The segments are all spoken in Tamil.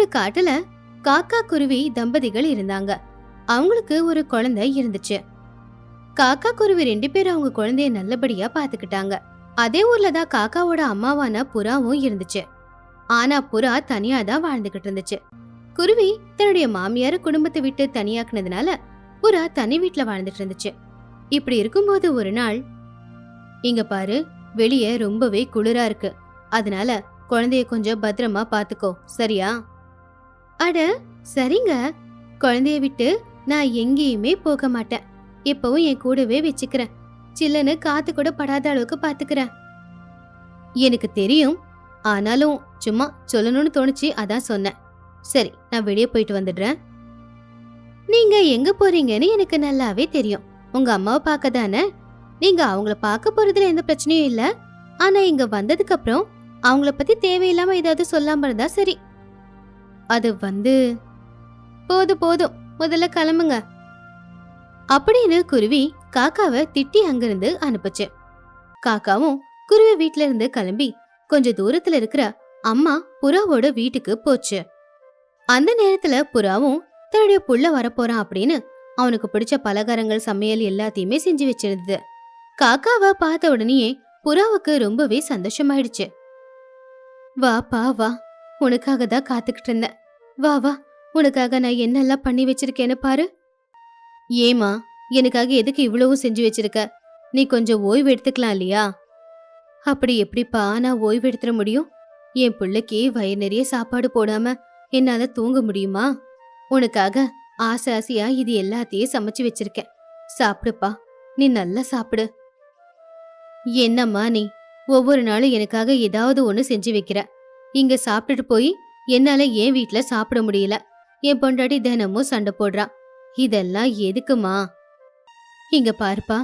ஒரு காட்டுல காக்கா குருவி தம்பதிகள் இருந்தாங்க. அவங்களுக்கு ஒரு குழந்தை இருந்துச்சு. காக்கா குருவி ரெண்டு பேரும் அவங்க குழந்தைய நல்லபடியா பாத்துக்கிட்டாங்க அதே ஊர்ல தான் காக்காவோட அம்மாவான புறாவும் இருந்துச்சு. ஆனா புறா தனியா தான் வாழ்ந்துகிட்டு இருந்துச்சு. குருவி தன்னுடைய மாமியார குடும்பத்தை விட்டு தனியாக்குனதுனால புறா தனி வீட்டுல வாழ்ந்துட்டு இருந்துச்சு. இப்படி இருக்கும்போது ஒரு நாள் இங்க பாரு வெளியே ரொம்பவே குளிரா இருக்கு. அதனால குழந்தைய கொஞ்சம் பத்திரமா பாத்துக்கோ சரியா? அட சரிங்க. குழந்தைய விட்டு நான் எங்கேயுமே போக மாட்டேன். எப்பவும் என் கூடவே வச்சுக்கிறேன். சில்லுன்னு காத்து கூட படாத அளவுக்கு பாத்துக்கிறேன். எனக்கு தெரியும். ஆனாலும் சும்மா சொல்லணும்னு தோணுச்சு அதான் சொன்னேன். சரி நான் வெளியே போயிட்டு வந்துடுறேன். நீங்க எங்க போறீங்கன்னு எனக்கு நல்லாவே தெரியும். உங்க அம்மாவை பார்க்க தானே? நீங்க அவங்கள பார்க்க போறதுல எந்த பிரச்சனையும் இல்ல. ஆனா இங்க வந்ததுக்கு அப்புறம் அவங்கள பத்தி தேவையில்லாம ஏதாவது சொல்லாம இருந்தா சரி. அது வந்து போதும் போதும் முதல்ல கிளம்புங்க. அப்படின்னு குருவி காக்காவை திட்டி அங்கிருந்து அனுப்புச்சு. காக்காவும் குருவி வீட்ல இருந்து கிளம்பி கொஞ்ச தூரத்துல இருக்கிற அம்மா புறாவோட வீட்டுக்கு போச்சு. அந்த நேரத்துல புறாவும் தன்னுடைய புள்ள வரப்போறான் அப்படின்னு அவனுக்கு பிடிச்ச பலகாரங்கள் சமையல் எல்லாத்தையுமே செஞ்சு வச்சிருந்தது. காக்காவை பார்த்த உடனேயே புறாவுக்கு ரொம்பவே சந்தோஷமாயிடுச்சு. வாப்பா வா உனக்காக தான் காத்துக்கிட்டு இருந்தேன். வா வா. உனக்காக நான் என்னெல்லாம் பண்ணி வச்சிருக்கேன்னு பாரு. ஏமா எனக்காக எதுக்கு இவ்வளவு செஞ்சு வச்சிருக்க? நீ கொஞ்சம் ஓய்வு எடுத்துக்கலாம் இல்லையா? அப்படி எப்படிப்பா நான் ஓய்வு எடுத்துட முடியும்? என் பிள்ளைக்கு வயிறு நிறைய சாப்பாடு போடாம என்னால தூங்க முடியுமா? உனக்காக ஆசை ஆசையா இது எல்லாத்தையும் சமைச்சு வச்சிருக்கேன். சாப்பிடுப்பா. நீ நல்லா சாப்பிடு. என்னம்மா நீ? ஒவ்வொரு நாளும் எனக்காக ஏதாவது ஒன்று செஞ்சு வைக்கிற. இங்க சாப்பிட்டுட்டு போய் என்னால என் வீட்ல சாப்பிட முடியல. என் பொண்டாட்டி தினமும் சண்டை போடுறா. இதெல்லாம் எதுக்குமா? இங்க பாருப்பா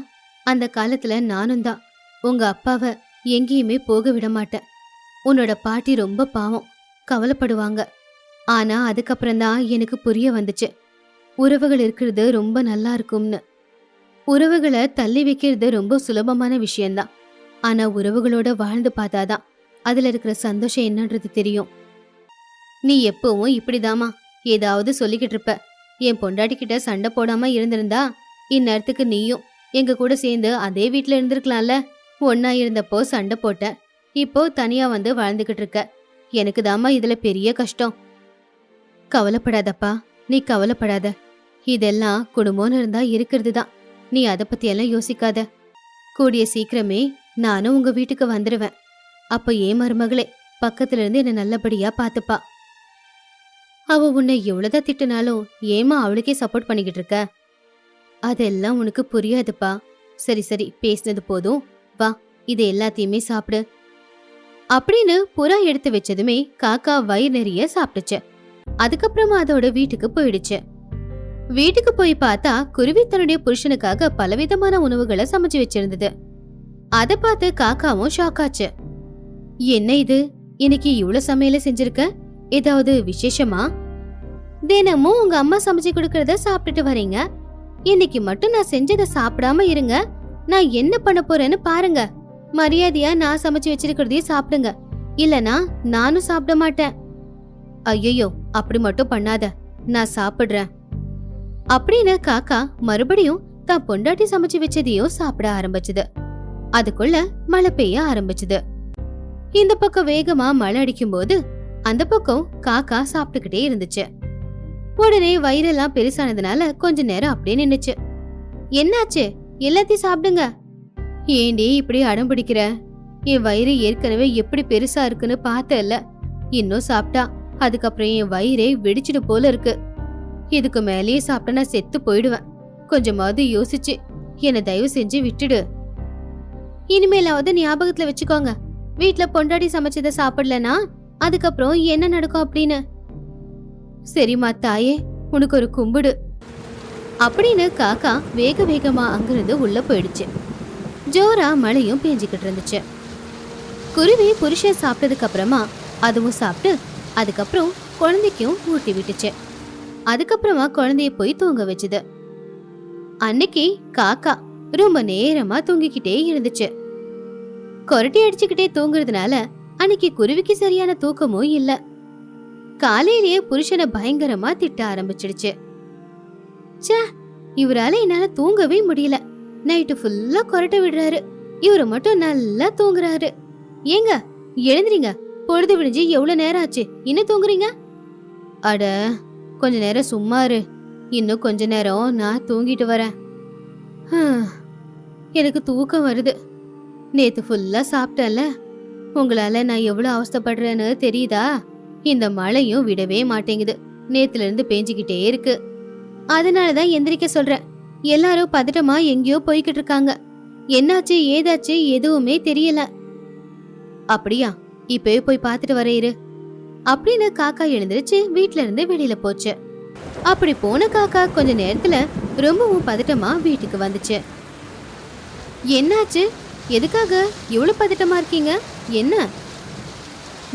அந்த காலத்துல நானும் தான். உங்க அப்பாவை எங்கேயுமே போக விட மாட்டேன். உன்னோட பாட்டி ரொம்ப பாவம் கவலைப்படுவாங்க. ஆனா அதுக்கப்புறம் தான் எனக்கு புரிய வந்துச்சு. உறவுகள் இருக்கிறது ரொம்ப நல்லா இருக்கும்னு. உறவுகளை தள்ளி வைக்கிறது ரொம்ப சுலபமான விஷயம்தான். ஆனா உறவுகளோட வாழ்ந்து பார்த்தாதான் அதுல இருக்கிற சந்தோஷம் என்னன்றது தெரியும். நீ எப்பவும் இப்படிதாம்மா. ஏதாவது சொல்லிக்கிட்டு இருப்ப. என் பொண்டாட்டி கிட்ட சண்டை போடாம இருந்திருந்தா இந்நேரத்துக்கு நீயும் எங்க கூட சேர்ந்து அதே வீட்ல இருந்திருக்கலாம்ல. ஒன்னா இருந்தப்போ சண்டை போட்ட. இப்போ தனியா வந்து வாழ்ந்துகிட்டு இருக்க. எனக்கு தாமா இதுல பெரிய கஷ்டம். கவலைப்படாதப்பா. நீ கவலைப்படாத. இதெல்லாம் குடும்பம்னு இருந்தா இருக்கிறது தான் நீ அதை பத்தி எல்லாம் யோசிக்காத. கூடிய சீக்கிரமே நானும் உங்க வீட்டுக்கு வந்துடுவேன் அப்ப ஏன் மருமகளே? பக்கத்துல இருந்து என்ன நல்லபடியா பாத்துப்பா. அவ உன்னை எவ்வளவுதான் திட்டுனாலும் ஏமா அவளுக்கே சப்போர்ட் பண்ணிக்கிட்டு இருக்க? அதெல்லாம் உனக்கு புரியாதுப்பா. சரி சரி பேசினது போதும். வா இது எல்லாத்தையுமே சாப்பிடு. அப்படின்னு புறா எடுத்து வச்சதுமே காக்கா வயிறு நிறைய சாப்பிட்டுச்சு. அதுக்கப்புறமா அதோட வீட்டுக்கு போயிடுச்சு. வீட்டுக்கு போய் பார்த்தா குருவி தன்னுடைய புருஷனுக்காக பலவிதமான உணவுகளை சமைச்சு வச்சிருந்தது. அத பார்த்து காக்காவும் ஷாக் ஆச்சு. என்ன இது? இன்னைக்கு இவ்வளவு சமையல செஞ்சிருக்க? ஏதாவது விசேஷமா? தினமும் உங்க அம்மா சமைச்சு கொடுக்கறத சாப்பிட்டுட்டு வரீங்க. இன்னைக்கு மட்டும் நான் செஞ்சதை சாப்பிடாம இருங்க. நான் என்ன பண்ண போறேன்னு பாருங்க. மரியாதையா நான் சமைச்சு வச்சிருக்கிறதையும் சாப்பிடுங்க. இல்லனா நானும் சாப்பிட மாட்டேன். ஐயோ அப்படி மட்டும் பண்ணாத. நான் சாப்பிடுறேன். அப்படின்னு காக்கா மறுபடியும் தான் பொண்டாட்டி சமைச்சு வச்சதையும் சாப்பிட ஆரம்பிச்சது. அதுக்குள்ள மழை பெய்ய ஆரம்பிச்சது. இந்த பக்கம் வேகமா மழை அடிக்கும்போது அந்த பக்கம் காக்கா சாப்பிட்டுக்கிட்டே இருந்துச்சு. உடனே வயிறெல்லாம் பெருசானதுனால கொஞ்ச நேரம் அப்படியே நின்னுச்சு. என்னாச்சு? எல்லாத்தையும் சாப்பிடுங்க. ஏண்டி இப்படி அடம் பிடிக்கிற? என் வயிறு ஏற்கனவே எப்படி பெருசா இருக்குன்னு பார்த்தல இன்னும் சாப்பிட்டா. அதுக்கப்புறம் என் வயிறே வெடிச்சிடு போல இருக்கு. இதுக்கு மேலேயே சாப்பிட்டா நான் செத்து போயிடுவேன். கொஞ்சமாவது யோசிச்சு. என்னை தயவு செஞ்சு விட்டுடு. இனிமேலாவது ஞாபகத்துல வச்சுக்கோங்க. வீட்டுல பொண்டாடி சமைச்சதை சாப்பிடலனா அதுக்கப்புறம் என்ன நடக்கும் அப்படின்னு? சரிம்மா தாயே உனக்கு ஒரு கும்பிடு. அப்படின்னு காக்கா வேக வேகமா அங்கிருந்து உள்ள போயிடுச்சு. ஜோரா மழையும் பேஞ்சுக்கிட்டு இருந்துச்சு. குருவி புருஷன் சாப்பிட்டதுக்கு அப்புறமா அதுவும் சாப்பிட்டு அதுக்கப்புறம் குழந்தைக்கும் ஊட்டி விட்டுச்சு. அதுக்கப்புறமா குழந்தைய போய் தூங்க வச்சுது. அன்னைக்கு காக்கா ரொம்ப நேரமா தூங்கிக்கிட்டே இருந்துச்சு. கொரட்டி அடிச்சுக்கிட்டே தூங்குறதுனால அன்னைக்கு குருவிக்கு சரியான தூக்கமும் இல்ல. காலையிலேயே புருஷனை பயங்கரமா திட்ட ஆரம்பிச்சிடுச்சு. ச்சே இவரால என்னால தூங்கவே முடியல. நைட்டு ஃபுல்லா கொரட்ட விடுறாரு. இவரு மட்டும் நல்லா தூங்குறாரு. ஏங்க எழுந்துறீங்க பொழுது விடிஞ்சு எவ்வளவு நேரம் ஆச்சு? இன்னும் தூங்குறீங்க? அட கொஞ்ச நேரம் சும்மா இரு. இன்னும் கொஞ்ச நேரம் நான் தூங்கிட்டு வரேன். எனக்கு தூக்கம் வருது. நேத்து ஃபுல்லா சாப்பிட்டேன்ல. உங்களால நான் எவ்வளவு அவஸ்தைப்படுறேன்னு தெரியுதா? இந்த மழையும் விடவே மாட்டேங்குது. நேத்துல இருந்து பேஞ்சுக்கிட்டே இருக்கு. அதனாலதான் எந்திரிக்க சொல்றேன். எல்லாரும் பதட்டமா எங்கேயோ போய்கிட்டு இருக்காங்க. என்னாச்சு ஏதாச்சு எதுவுமே தெரியல. அப்படியா? இப்பவே போய் பார்த்துட்டு வர இரு. அப்படின்னு காக்கா எழுந்திருச்சு வீட்ல இருந்து வெளியில போச்சு. அப்படி போன காக்கா கொஞ்ச நேரத்துல ரொம்பவும் பதட்டமா வீட்டுக்கு வந்துச்சு. என்னாச்சு? எதுக்காக இவ்வளோ பதட்டமாக இருக்கீங்க? என்ன?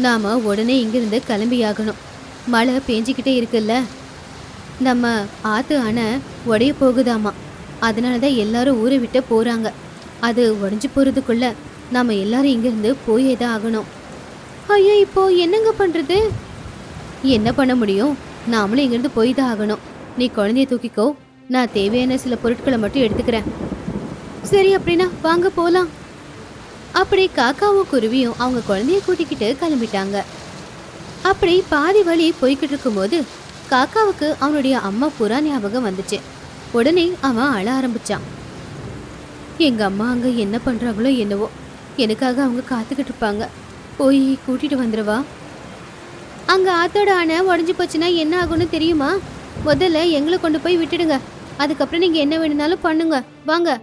நாம் உடனே இங்கிருந்து கிளம்பியாகணும். மழை பேஞ்சிக்கிட்டே இருக்குல்ல. நம்ம ஆற்று அணை உடைய போகுதாமா. அதனால தான் எல்லாரும் ஊரை விட்டு போகிறாங்க அது உடஞ்சி போகிறதுக்குள்ளே நாம் எல்லாரும் இங்கிருந்து போயே தான் ஆகணும். ஐயோ இப்போ என்னங்க பண்ணுறது என்ன பண்ண முடியும்? நாமளும் இங்கிருந்து போய் தான் ஆகணும். நீ குழந்தைய தூக்கிக்கோ. நான் தேவையான சில பொருட்களை மட்டும் எடுத்துக்கிறேன். சரி அப்படின்னா வாங்க போகலாம் அப்படி காக்காவும் குருவியும் அவங்க குழந்தைய கூட்டிக்கிட்டு கிளம்பிட்டாங்க. அப்படி பாதி வழி போய்கிட்டு இருக்கும்போது காக்காவுக்கு அவனுடைய அம்மா புறா ஞாபகம் வந்துச்சு. உடனே அவன் அழ ஆரம்பிச்சான். எங்க அம்மா அங்க என்ன பண்றாங்களோ என்னவோ எனக்காக அவங்க காத்துக்கிட்டு இருப்பாங்க. போய் கூட்டிட்டு வந்துடுவா அங்க ஆத்தோட அணை உடஞ்சி போச்சுன்னா என்ன ஆகும்னு தெரியுமா? முதல்ல எங்களை கொண்டு போய் விட்டுடுங்க. அதுக்கப்புறம் நீங்க என்ன வேணும்னாலும் பண்ணுங்க. வாங்க.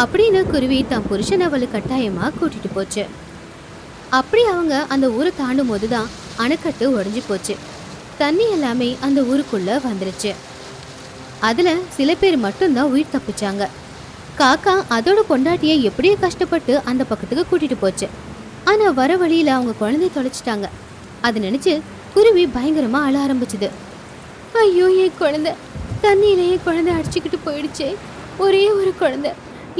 அப்படின்னு குருவி தன் புருஷன் அவளை கட்டாயமாக கூட்டிட்டு போச்சு. அப்படி அவங்க அந்த ஊரை தாண்டும் போது தான் அணைக்கட்டு உடஞ்சி போச்சு. தண்ணி எல்லாமே அந்த ஊருக்குள்ள வந்துருச்சு. அதில் சில பேர் மட்டும்தான் உயிர் தப்பிச்சாங்க. காக்கா அதோட கொண்டாட்டியை எப்படியோ கஷ்டப்பட்டு அந்த பக்கத்துக்கு கூட்டிட்டு போச்சு. ஆனால் வர வழியில் அவங்க குழந்தைய தொலைச்சிட்டாங்க. அதை நினச்சி குருவி பயங்கரமாக அழ ஆரம்பிச்சுது. ஐயோ என் குழந்தை. தண்ணியிலேயே குழந்தை அடிச்சுக்கிட்டு போயிடுச்சே. ஒரே ஒரு குழந்தை.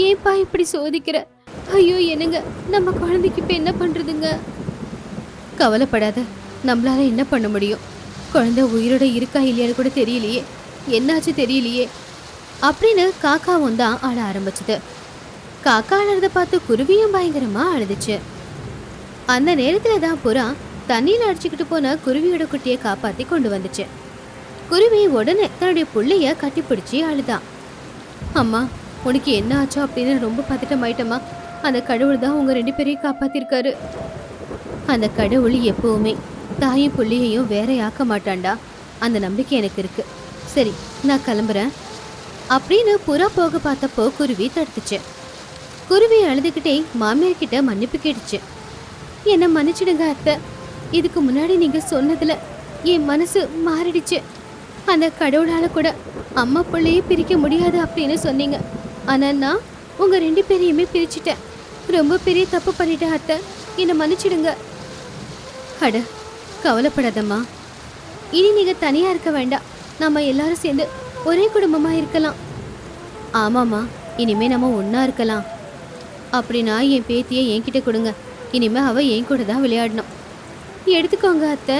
ஏன்பா இப்படி சோதிக்கிற? ஐயோ என்னங்க? நம்ம குழந்தைக்கு இப்போ என்ன பண்ணுறதுங்க கவலைப்படாத. நம்மளால என்ன பண்ண முடியும்? குழந்தை உயிரோட இருக்கா இல்லையான்னு கூட தெரியலையே. என்னாச்சு தெரியலையே. அப்படின்னு காக்காவும் தான் ஆட ஆரம்பிச்சது. காக்கா அழறத பார்த்து குருவியும் பயங்கரமா அழுதுச்சு. அந்த நேரத்துல தான் புறா தண்ணியில் அடிச்சுக்கிட்டு போன குருவியோட குட்டியை காப்பாத்தி கொண்டு வந்துச்சு. குருவி உடனே தன்னுடைய புள்ளைய கட்டிப்பிடிச்சி அழுதான் அம்மா உனக்கு என்ன ஆச்சோ அப்படின்னு ரொம்ப பதட்டமாயிட்டமா அந்த கடவுள் தான் உங்கள் ரெண்டு பேரையும் காப்பாத்திருக்காரு. அந்த கடவுள் எப்பவுமே தாயும் புள்ளியையும் வேற ஆக்க மாட்டான்டா. அந்த நம்பிக்கை எனக்கு இருக்கு. சரி நான் கிளம்புறேன். அப்படின்னு புறா போக பார்த்தப்போ குருவி தடுத்துச்சு. குருவி அழுதுகிட்டே மாமியார் கிட்ட மன்னிப்பு கேட்டுச்சு. என்ன மன்னிச்சிடுங்க அத்தை. இதுக்கு முன்னாடி நீங்க சொன்னதுல என் மனசு மாறிடுச்சு. அந்த கடவுளால கூட அம்மா பிள்ளையே பிரிக்க முடியாது அப்படின்னு சொன்னீங்க. ஆனால் நான் உங்கள் ரெண்டு பேரையுமே பிரிச்சுட்டேன். ரொம்ப பெரிய தப்பு பண்ணிட்டேன் அத்தை. என்னை மன்னிச்சிடுங்க. அட கவலைப்படாதம்மா. இனி நீங்கள் தனியாக இருக்க வேண்டாம். நம்ம எல்லாரும் சேர்ந்து ஒரே குடும்பமாக இருக்கலாம். ஆமாம்மா இனிமே நம்ம ஒன்றா இருக்கலாம். அப்படின்னா என் பேத்தியை என்கிட்ட கொடுங்க. இனிமே அவள் என் கூட தான் விளையாடணும். எடுத்துக்கோங்க அத்தை.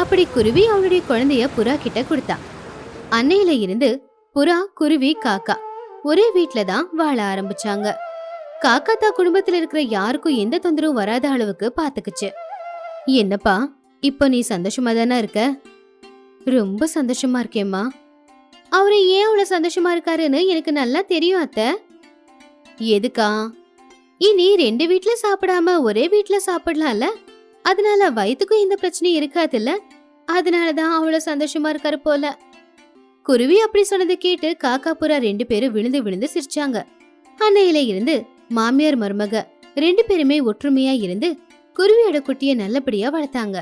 அப்படி குருவி அவளுடைய குழந்தைய புறா கிட்ட கொடுத்தா. அன்னையில இருந்து புறா குருவி காக்கா. ஒரே வீட்ல தான் வாழ ஆரம்பிச்சாங்க. காக்கா தான் குடும்பத்துல இருக்கிற யாருக்கும் எந்த தொந்தரவும் வராத அளவுக்கு பாத்துக்குச்சு. என்னப்பா இப்ப நீ சந்தோஷமா தானே இருக்க? ரொம்ப சந்தோஷமா இருக்கேம்மா. அவரு ஏன் அவ்வளவு சந்தோஷமா இருக்காருன்னு எனக்கு நல்லா தெரியும் அத்தை. எதுக்கா? இனி ரெண்டு வீட்ல சாப்பிடாம ஒரே வீட்ல சாப்பிடலாம்ல? அதனால வயிற்றுக்கும் எந்த பிரச்சனையும் இருக்காதுல்ல? அதனாலதான் அவ்வளவு சந்தோஷமா இருக்காரு போல. குருவி அப்படி சொன்னதை கேட்டு காக்கா புறா ரெண்டு பேரும் விழுந்து விழுந்து சிரிச்சாங்க. அன்னையில இருந்து மாமியார் மருமக ரெண்டு பேருமே ஒற்றுமையா இருந்து குருவியோட குட்டிய நல்லபடியா வளர்த்தாங்க.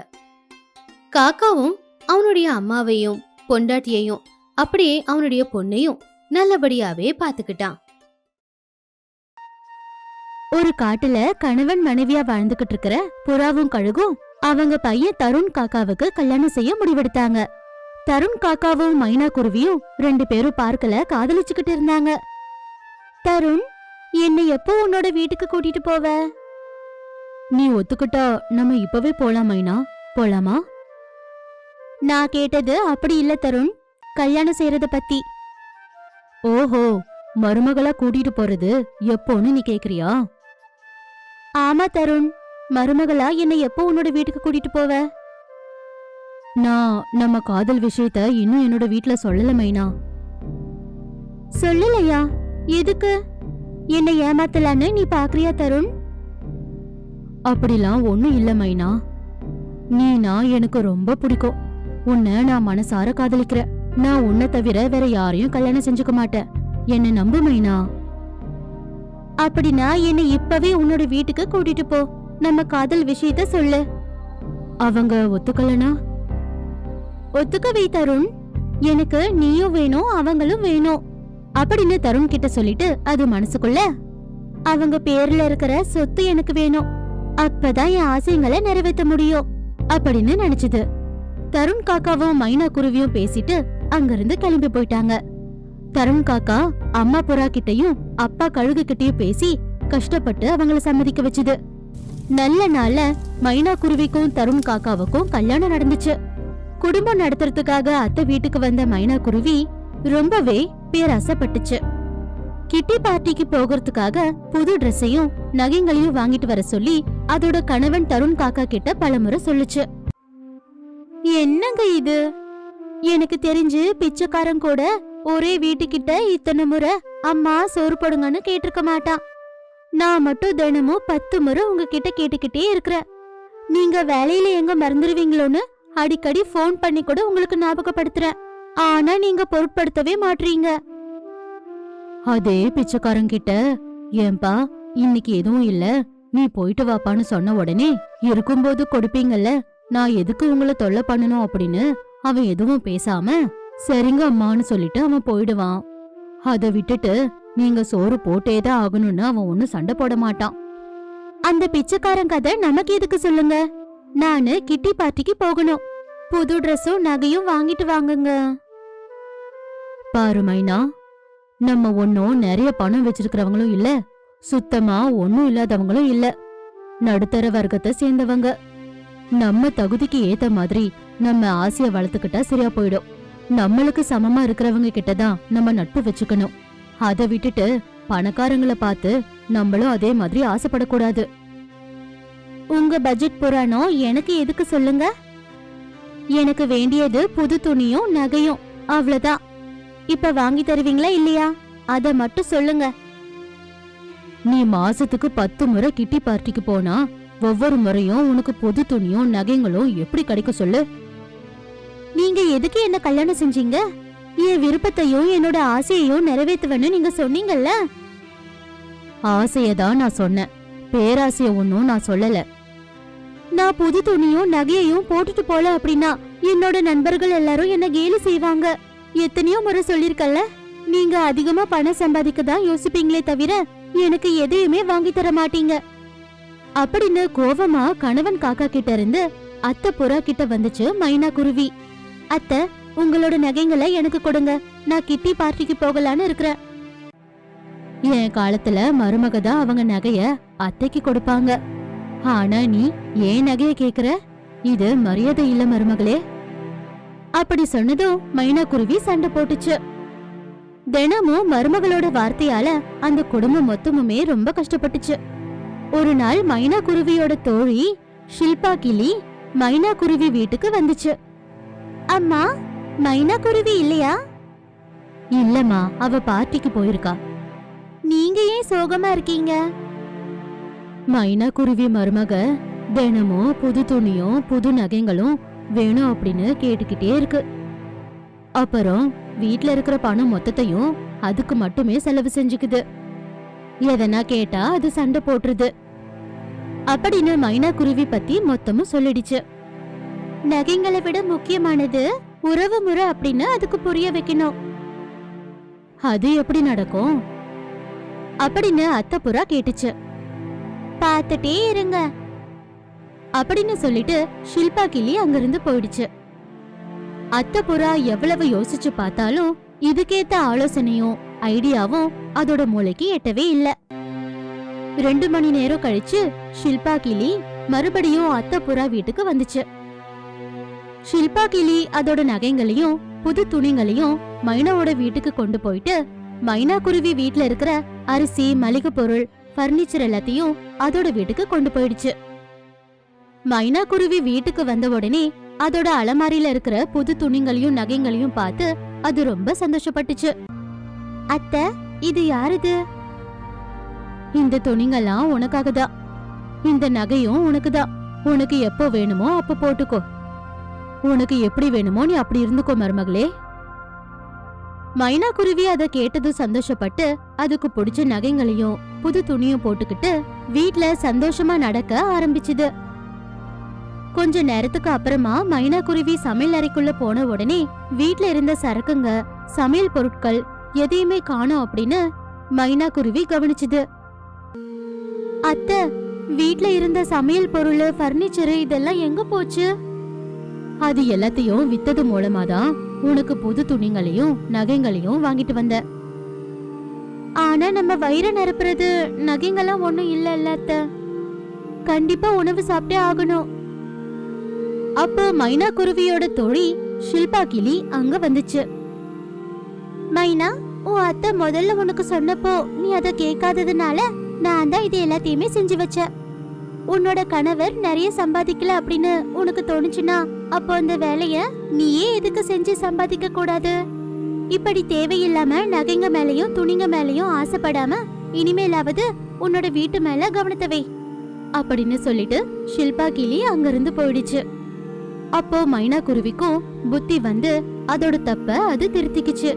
காக்காவும் அவனுடைய அம்மாவையும் பொண்டாட்டியையும் அப்படியே அவனுடைய பொண்ணையும் நல்லபடியாவே பாத்துக்கிட்டான் ஒரு காட்டுல கணவன் மனைவியா வாழ்ந்துகிட்டு இருக்கிற புறாவும் கழுகும் அவங்க பையன் தருண் காக்காவுக்கு கல்யாணம் செய்ய முடிவெடுத்தாங்க. தருண் காக்காவும் மைனா குருவியும் ரெண்டு பேரும் பார்க்கல காதலிச்சுக்கிட்டு இருந்தாங்க. தருண் என்னை எப்போ உன்னோட வீட்டுக்கு கூட்டிட்டு போவ? நீ ஒத்துக்கிட்டா நம்ம இப்பவே போலாம் மைனா. போலாமா? நான் கேட்டது அப்படி இல்ல தருண். கல்யாணம் செய்யறத பத்தி. ஓஹோ மருமகளா கூட்டிட்டு போறது எப்போன்னு நீ கேக்குறியா? ஆமா தருண். மருமகளா என்னை எப்போ உன்னோட வீட்டுக்கு கூட்டிட்டு போவ? நான் நம்ம காதல் விஷயத்த இன்னும் என்னோட வீட்ல சொல்லல மைனா. சொல்லலையா? எதுக்கு? என்னை ஏமாத்தலான்னு நீ பாக்குறியா தருண்? அப்படிலாம் ஒண்ணும் இல்ல மைனா. நீனா எனக்கு ரொம்ப பிடிக்கும். உன்னை நான் மனசார காதலிக்கிறேன். நான் உன்னை தவிர வேற யாரையும் கல்யாணம் செஞ்சுக்க மாட்டேன். என்ன நம்பு மைனா. அப்படின்னா என்னை இப்பவே உன்னோட வீட்டுக்கு கூட்டிட்டு போ. நம்ம காதல் விஷயத்த சொல்லு. அவங்க ஒத்துக்கலனா? ஒத்துக்கவே தருண். எனக்கு நீயும் வேணும் அவங்களும் வேணும். அப்படின்னு தருண் கிட்ட சொல்லிட்டு அது மனசுக்குள்ள அவங்க பேர்ல இருக்கிற சொத்து எனக்கு வேணும். அப்பதான் என் ஆசைங்களை நிறைவேற்ற முடியும் அப்படின்னு நினைச்சது. தருண் காக்காவும் மைனா குருவியும் பேசிட்டு அங்கிருந்து கிளம்பி போயிட்டாங்க. தருண் காக்கா அம்மா புறா கிட்டயும் அப்பா கழுகு கிட்டயும் பேசி கஷ்டப்பட்டு அவங்கள சம்மதிக்க வச்சுது. நல்ல நாள்ல மைனா குருவிக்கும் தருண் காக்காவுக்கும் கல்யாணம் நடந்துச்சு. குடும்பம் நடத்துறதுக்காக அத்தை வீட்டுக்கு வந்த மைனா குருவி ரொம்பவே பேராசைப்பட்டுச்சு. கிட்டி பார்ட்டிக்கு போகிறதுக்காக புது ட்ரெஸ்ஸையும் நகைங்களையும் வாங்கிட்டு வர சொல்லி அதோட கணவன் தருண் காக்கா கிட்ட பலமுறை சொல்லுச்சு. என்னங்க இது? எனக்கு தெரிஞ்சு பிச்சைக்காரன் கூட ஒரே வீட்டுக்கிட்ட இத்தனை முறை அம்மா சோறு போடுங்கன்னு கேட்டிருக்க மாட்டான். நான் மட்டும் தினமும் பத்து முறை உங்ககிட்ட கேட்டுக்கிட்டே இருக்கிறேன். நீங்க வேலையில எங்க மறந்துடுவீங்களோன்னு அடிக்கடி ஃபோன் பண்ணி கூட உங்களுக்கு ஞாபகப்படுத்துறேன். ஆனா நீங்க பொருட்படுத்தவே மாட்றீங்க. அதே பிச்சைக்காரன் கிட்ட ஏன்பா இன்னைக்கு எதுவும் இல்ல. நீ போயிட்டு வாப்பான்னு சொன்ன உடனே இருக்கும்போது கொடுப்பீங்கல்ல. நான் எதுக்கு உங்களை தொல்லை பண்ணணும் அப்படின்னு அவன் எதுவும் பேசாம சரிங்க அம்மான்னு சொல்லிட்டு அவன் போயிடுவான். அத விட்டுட்டு நீங்க சோறு போட்டே தான் ஆகணும்னு அவன் ஒன்னும் சண்டை போட மாட்டான். அந்த பிச்சைக்காரன் கதை நமக்கு எதுக்கு சொல்லுங்க? நானு கிட்டி பார்ட்டிக்கு போகணும். புது ட்ரெஸ்ஸும் நகையும் வாங்கிட்டு வாங்குங்க. பாரு மைனா நம்ம ஒன்னும் நிறைய பணம் வச்சிருக்கிறவங்களும் இல்ல. சுத்தமா ஒன்னும் இல்லாதவங்களும் இல்ல. நடுத்தர வர்க்கத்தை சேர்ந்தவங்க. நம்ம தகுதிக்கு ஏத்த மாதிரி நம்ம ஆசைய வளர்த்துக்கிட்டா சரியா போயிடும். நம்மளுக்கு சமமா இருக்கிறவங்க கிட்ட தான் நம்ம நட்பு வச்சுக்கணும். அதை விட்டுட்டு பணக்காரங்களை பார்த்து நம்மளும் அதே மாதிரி ஆசைப்படக்கூடாது. உங்க பட்ஜெட் புராணம் எனக்கு எதுக்கு சொல்லுங்க? எனக்கு வேண்டியது புது துணியும் நகையும் அவ்வளவுதான். இப்ப வாங்கி தருவீங்களா இல்லையா? அத மட்டும் சொல்லுங்க. நீ மாசத்துக்கு பத்து முறை கிட்டி பார்ட்டிக்கு போனா ஒவ்வொரு முறையும் உனக்கு புது துணியும் நகைங்களும் எப்படி கிடைக்க சொல்லு? நீங்க எதுக்கு என்ன கல்யாணம் செஞ்சீங்க? என் விருப்பத்தையும் என்னோட ஆசையையும் நிறைவேத்துவேன்னு நீங்க சொன்னீங்கல்ல? ஆசையதான் நான் சொன்னேன். பேராசைய ஒன்னும் நான் சொல்லல. நான் புது துணியும் நகையையும் போட்டுட்டு போல அப்படின்னா என்னோட நண்பர்கள் எல்லாரும் என்ன கேலி செய்வாங்க. எத்தனையோ முறை சொல்லிருக்கல நீங்க அதிகமா பணம் சம்பாதிக்க தான் யோசிப்பீங்களே தவிர எனக்கு எதையுமே வாங்கி தர மாட்டீங்க. அப்படின்னு கோவமா கணவன் காக்கா கிட்ட இருந்து அத்தை புறா கிட்ட வந்துச்சு மைனா குருவி. அத்தை உங்களோட நகைங்களை எனக்கு கொடுங்க நான் கிட்டி பார்ட்டிக்கு போகலான்னு இருக்கிறேன். என் காலத்துல மருமக தான் அவங்க நகைய அத்தைக்கு கொடுப்பாங்க. ஆனா நீ ஏன் நகைய கேக்குற? இது மரியாதை இல்ல மருமகளே. அப்படி சொன்னதும் மைனா குருவி சண்டை போட்டுச்சு. தினமும் மருமகளோட வார்த்தையால அந்த குடும்பம் மொத்தமுமே ரொம்ப கஷ்டப்பட்டுச்சு. ஒரு நாள் மைனா குருவியோட தோழி ஷில்பா கிளி மைனா குருவி வீட்டுக்கு வந்துச்சு. அம்மா மைனா குருவி இல்லையா? இல்லம்மா அவ பார்ட்டிக்கு போயிருக்கா. நீங்க ஏன் சோகமா இருக்கீங்க? மைனா குருவி மருமக தினமும் புது துணியும் புது நகைங்களும் வேணும் அப்படின்னு கேட்டுக்கிட்டே இருக்கு. அப்புறம் வீட்ல இருக்கிற பணம் மொத்தத்தையும் அதுக்கு மட்டுமே செலவு செஞ்சுக்குது. எதனா கேட்டா அது சண்டை போட்டுருது. அப்படின்னு மைனா குருவி பத்தி மொத்தமும் சொல்லிடுச்சு. நகைங்களை விட முக்கியமானது உறவு முறை அப்படின்னு அதுக்கு புரிய வைக்கணும். அது எப்படி நடக்கும்? அப்படின்னு அத்தை புறா கேட்டுச்சு. பார்த்துட்டே இருங்க. அப்படின்னு சொல்லிட்டு ஷில்பா கிளி அங்கிருந்து போயிடுச்சு. அத்தை புறா எவ்வளவு யோசிச்சு பார்த்தாலும் இதுக்கேத்த ஆலோசனையும் ஐடியாவும் அதோட மூளைக்கு எட்டவே இல்ல. ரெண்டு மணி நேரம் கழிச்சு ஷில்பா கிளி மறுபடியும் அத்தை புறா வீட்டுக்கு வந்துச்சு. ஷில்பா கிளி அதோட நகைங்களையும் புது துணிங்களையும் மைனாவோட வீட்டுக்கு கொண்டு போயிட்டு மைனா குருவி வீட்ல இருக்கிற அரிசி மளிகை பொருள் ஃபர்னிச்சர் எல்லாத்தையும் அதோட வீட்டுக்கு கொண்டு போயிடுச்சு. மைனா குருவி வீட்டுக்கு வந்த உடனே அதோட அலமாரியில இருக்கிற புது துணிங்களையும் நகைங்களையும் பார்த்து அது ரொம்ப சந்தோஷப்பட்டுச்சு. அத்தை இது யாருது? இந்த துணிங்கெல்லாம் உனக்காக தான் இந்த நகையும் உனக்கு தான் உனக்கு எப்போ வேணுமோ அப்ப போட்டுக்கோ. உனக்கு எப்படி வேணுமோ நீ அப்படி இருந்துக்கோ மருமகளே. மைனா குருவி அதை கேட்டதும் சந்தோஷப்பட்டு அதுக்கு பிடிச்ச நகைங்களையும் புது துணியும் போட்டுக்கிட்டு வீட்ல சந்தோஷமா நடக்க ஆரம்பிச்சுது. கொஞ்ச நேரத்துக்கு அப்புறமா மைனா குருவி சமையல் அறைக்குள்ள போன உடனே வீட்ல இருந்த சரக்குங்க சமையல் பொருட்கள் எதையுமே காணோம் அப்படின்னு மைனா குருவி கவனிச்சுது. அத்தை வீட்ல இருந்த சமையல் பொருள் ஃபர்னிச்சர் இதெல்லாம் எங்க போச்சு? அது எல்லாத்தையும் வித்தது மூலமா தான் உனக்கு புது துணிங்களையும் நகைங்களையும் வாங்கிட்டு வந்த. ஆனா நம்ம வயிறை நிரப்புறது நகைங்கெல்லாம் ஒண்ணும் இல்ல இல்லாத்த அத்தை. கண்டிப்பா உணவு சாப்பிட்டே ஆகணும். அப்போ மைனா குருவியோட தோழி ஷில்பா கிளி அங்க வந்துச்சு. மைனா உன் அத்தை முதல்ல உனக்கு சொன்னப்போ நீ அதை கேட்காததுனால நான் தான் இது எல்லாத்தையுமே செஞ்சு வச்சேன். உன்னோட கணவர் நிறைய சம்பாதிக்கல அப்படின்னு உனக்கு தோணுச்சுன்னா அப்போ அந்த வேலைய நீயே எதுக்கு செஞ்சு சம்பாதிக்க கூடாது? இப்படி தேவையில்லாம நகைங்க மேலயும் துணிங்க மேலயும் ஆசைப்படாம இனிமேலாவது உன்னோட வீட்டு மேல கவனத்தை வை. அப்படின்னு சொல்லிட்டு ஷில்பா கிளி அங்கிருந்து போயிடுச்சு. அப்போ மைனா குருவிக்கும் புத்தி வந்து அதோட தப்ப அது திருத்திக்குச்சு.